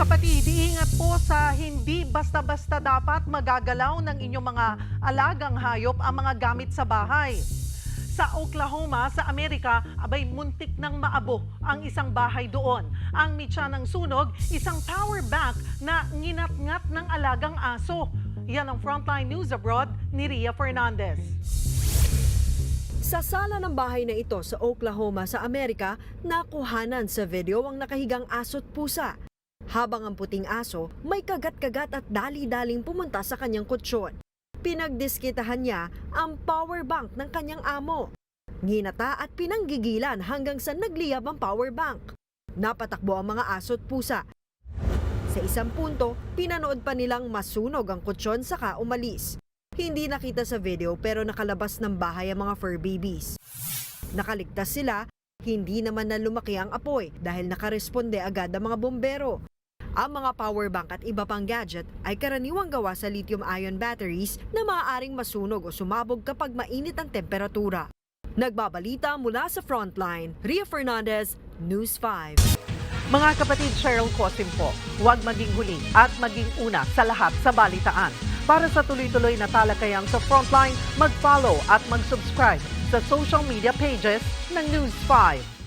kapatid, iingat po sa hindi basta-basta dapat magagalaw ng inyong mga alagang hayop ang mga gamit sa bahay. Sa Oklahoma, sa Amerika, abay muntik nang maabo ang isang bahay doon. Ang mitya ng sunog, isang power bank na nginat-ngat ng alagang aso. Yan ang Frontline News Abroad ni Ria Fernandez. Sa sala ng bahay na ito sa Oklahoma sa Amerika, nakuhanan sa video ang nakahigang aso't pusa. Habang ang puting aso may kagat-kagat at dali-daling pumunta sa kanyang kutsyon. Pinagdiskitahan niya ang power bank ng kanyang amo. Nginata at pinanggigilan hanggang sa nagliyab ang power bank. Napatakbo ang mga aso't pusa. Sa isang punto, pinanood pa nilang masunog ang kutsyon saka umalis. Hindi nakita sa video pero nakalabas ng bahay ang mga fur babies. Nakaligtas sila, hindi naman na lumaki ang apoy dahil nakaresponde agad ang mga bombero. Ang mga power bank at iba pang gadget ay karaniwang gawa sa lithium-ion batteries na maaaring masunog o sumabog kapag mainit ang temperatura. Nagbabalita mula sa Frontline, Ria Fernandez, News 5. Mga kapatid Cheryl Cosim po, huwag maging huli at maging una sa lahat sa balitaan. Para sa tuloy-tuloy na talakayang sa Frontline, mag-follow at mag-subscribe sa social media pages ng News 5.